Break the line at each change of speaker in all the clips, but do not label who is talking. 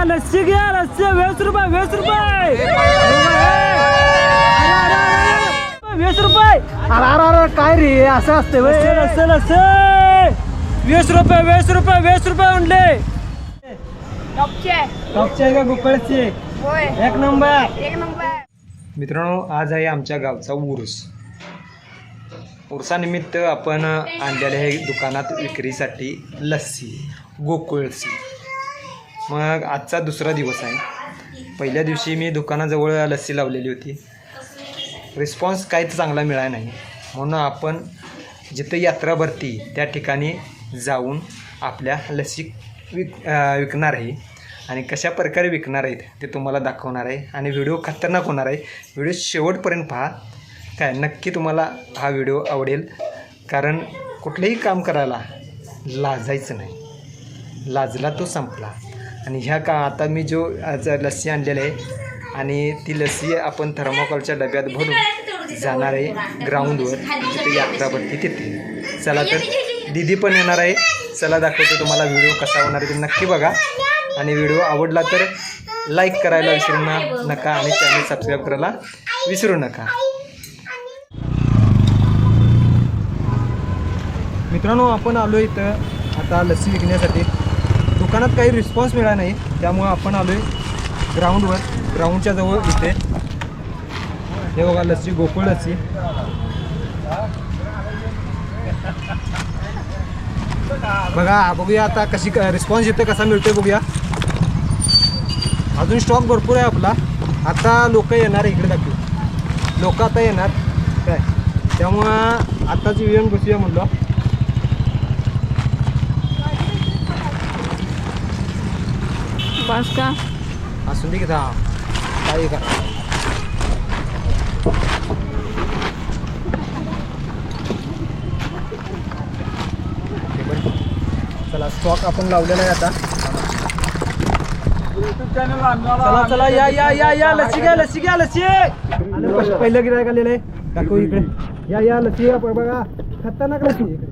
घ्या लस्सी घ्या लस्सी वीस रुपये वीस रुपये. वीस रुपये. अरे अरे अरे काय रे असं असते लस्सी लस्सी वीस रुपये वीस रुपये वीस रुपये म्हणले.
टॉपचे.
टॉपचे का एक नंबर.
एक नंबर.
मित्रांनो आज आहे आमच्या गावचा उरूस उरसानिमित्त आपण आणलेले आहे दुकानात विक्रीसाठी लस्सी गोकुळची. मग आजचा दुसरा दिवस आहे. पहिल्या दिवशी मी दुकानाजवळ लस्सी लावलेली होती. रिस्पॉन्स काहीच चांगला मिळाला नाही. म्हणून आपण जिथं यात्रा भरती त्या ठिकाणी जाऊन आपल्या लसी विक विकणार आहे. आणि कशा प्रकारे विकणार आहेत ते तुम्हाला दाखवणार आहे. आणि व्हिडिओ खतरनाक होणार आहे. व्हिडिओ शेवटपर्यंत पहा. काय नक्की तुम्हाला हा व्हिडिओ आवडेल. कारण कुठलंही काम करायला लाजायचं नाही. लाजला तो संपला. आणि ह्या का आता मी जो आज लस्सी आणलेला आहे आणि ती लस्सी आपण थर्माकोलच्या डब्यात भरून जाणार आहे ग्राउंडवर जिथे यात्रा भरती तिथे. चला तर दिदी पण येणार आहे. चला दाखवतो तुम्हाला व्हिडिओ कसा होणार आहे. ते नक्की बघा. आणि व्हिडिओ आवडला तर लाईक करायला विसरू नका आणि चॅनल सबस्क्राईब करायला विसरू नका. मित्रांनो आपण आलो इथं. आता लस्सी विकण्यासाठी. दुकानात काही रिस्पॉन्स मिळाला नाही. त्यामुळं आपण आलो आहे ग्राउंडवर ग्राउंडच्या जवळ इथे. हे बघा लस्सी गोकुळ लस्सी. बघा बघूया आता कशी रिस्पॉन्स येते कसा मिळतोय बघूया. अजून स्टॉक भरपूर आहे आपला. आता लोक येणार इकडे दाखवू. लोक आता येणार. काय? त्यामुळं आताच इव्हेंट बसूया म्हणलं.
बस का
असून दे की काही. चला स्टॉक आपण लावलेला आहे आता. चला चला या या या या लस्सी घ्या लस्सी घ्या पश- पहिलं गिरायक आलेलं आहे. दाखव इकडे. या या लस्सी या, बघा. खतरनाक इकडे.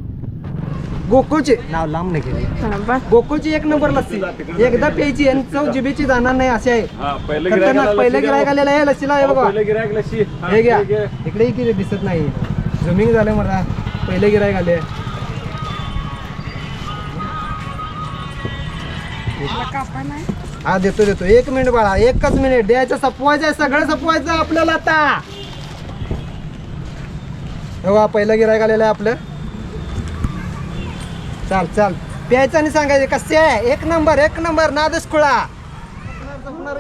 गोकुळची. नाव लांब नाही गेले गोकुळची एक नंबर लस्सी एकदा प्यायची आणि चव जिभेची जाणार नाही असे आहे. खतरनाक पहिलं गिरायक आलेलं आहे लस्सीला हे बघा. हे घ्या. इकडे की दिसत नाही. झुमिंग झालं मला. पहिले गिरायक आले. हा देतो देतो. एक मिनिट बाळा एकच मिनिट. द्यायचं सपवायचं आहे सगळं सपवायचं आहे आपल्याला आता. हे पहिलं गिरायक आलेलं आहे आपलं. चाल चाल. प्यायचं आणि सांगायचं कसे आहे एक नंबर एक नंबर नादच खुळा.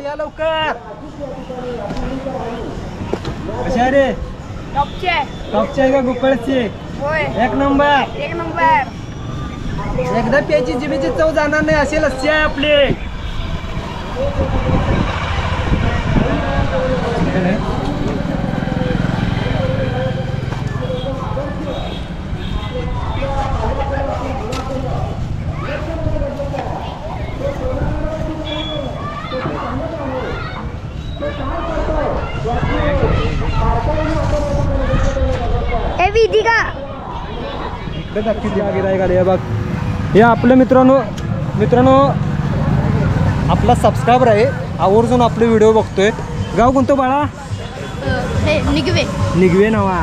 या लवकर कशा आहे रे.
टॉपचे.
टॉपचे आहे का गुकळचे
होय.
एक नंबर.
एक नंबर.
एकदा प्यायची जिभेची चव जाणार नाही असेल
लस्सी आहे आपली.
दाखवते हा
आपलं मित्रांनो
मित्रांनो आपला सबस्क्रायबर आहे. आवर्जून आपले व्हिडिओ बघतोय.
गाव कोणतं बाळा?
निघवे.
निघवे नवा.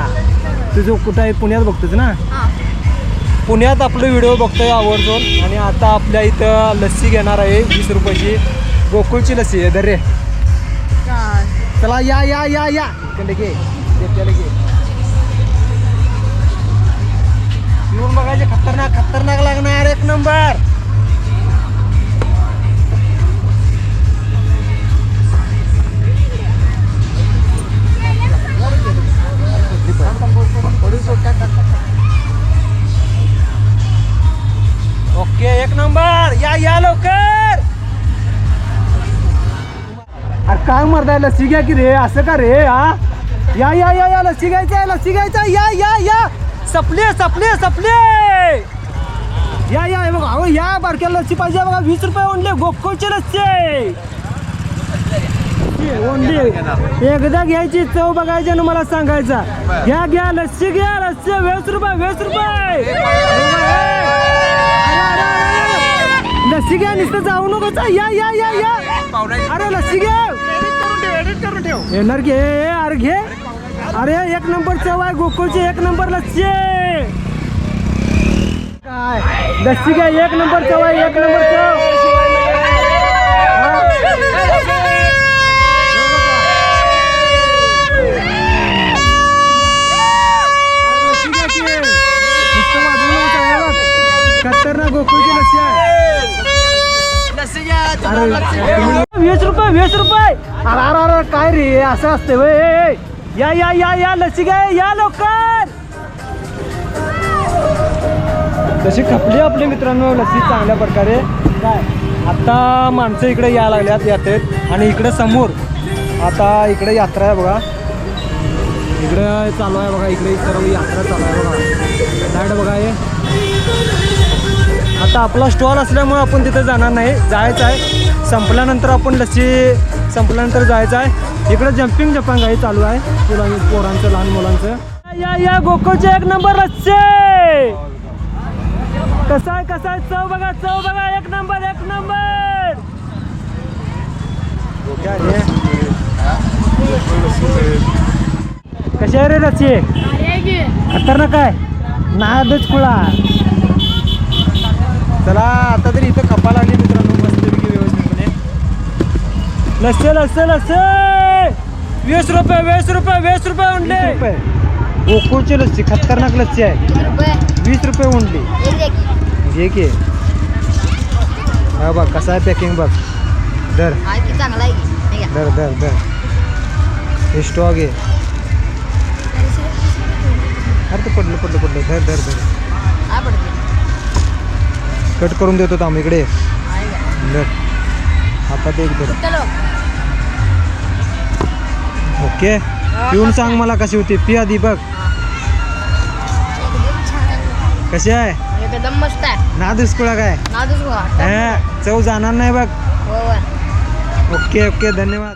तुझं कुठं आहे? पुण्यात बघतोच ना?
पुण्यात आपलं व्हिडिओ बघतोय आवर्जून. आणि आता आपल्या इथं लस्सी घेणार आहे वीस रुपयाची. गोकुळची लस्सी आहे दर रे चला या या या या. इकडे घे. देत्याला खतरनाक खतरनाक लागणार एक नंबर. ओके एक नंबर. या या लवकर.
अरे काय मरदा याला घ्या की रे? असं का रे हा? या या या या लस्सी घ्यायचं आहे लस्सी घ्यायचं या या या. सपले सपले सपले. या या बघा. अहो या बारक्या लस्सी पाहिजे बघा वीस रुपये ओनले गोकुळची लस्सी. ओनली. एकदा घ्यायची चव बघायची आणि मला सांगायचा. घ्या घ्या लस्सी घ्या लस्सी वीस रुपये वीस रुपये.
लस्सी घ्या नुसतं जाऊ नको या या या या. अरे लस्सी घ्या येणार घे अरे घे. अरे एक नंबर चव आहे गोकुळची एक नंबर लस्सी. आहे. काय? लस्सी घ्या एक नंबर चव आहे एक नंबर चव खतरनाक गोकुळची लस्सी आहे वीस रुपये वीस रुपये. अरे अरे अरे काय रे? असं असते वय या या या या लसी काय या लवकर. तशी खपली आपली मित्रांनो लस्सी चांगल्या प्रकारे. काय? आता माणसं इकडे यायला लागल्यात यात्रेत आणि इकडे समोर आता इकडे यात्रा आहे बघा. इकडे चालू आहे बघा इकडे सर्व यात्रा चालू आहे बघा. लाइट बघा हे. आता आपला स्टॉल असल्यामुळे आपण तिथे जाणार नाही. जायचं आहे. संपल्यानंतर आपण लस्सी संपल्यानंतर जायचं आहे. इकडे जम्पिंग जपांग आहे चालू आहे. मुलां पोरांचं लहान मुलांचं. या या गोकुळचे एक नंबर लस्सी! कसा आहे कसा आहे? चव बघा चव बघा. एक नंबर एक नंबर. कशी आहे रे
की
खतरनाक आहे. नादच खुळा चला आता तरी इथं खपा लागली मित्रांनो मस्तपैकी व्यवस्थितपणे. लस्से लस्से लस्से. वीस रुपये वीस रुपये वीस रुपये उंडले. रुपये. गोकुळची लस्सी खतरनाक लस्सी आहे. वीस रुपये. उंडली.
देखी
घे की? हा बघ कसं आहे पॅकिंग बघ. दर
चांगला आहे हे.
दर दर दर हे स्टॉक आहे. अरे ते पडलं पडलं पडलं. धर धर धर.
हा
कट करून देतो थांब इकडे.
हा हे.
धर. हातात एक धर.
चलो
ओके. पिऊन सांग मला कशी होती. पी आधी बघ.
एकदम छान आहे.
कशी आहे?
एकदम मस्त आहे.
ना दुष्कुळा काय?
नादच
हा, चव जाणार नाही बघ.
हो हो.
ओके ओके धन्यवाद.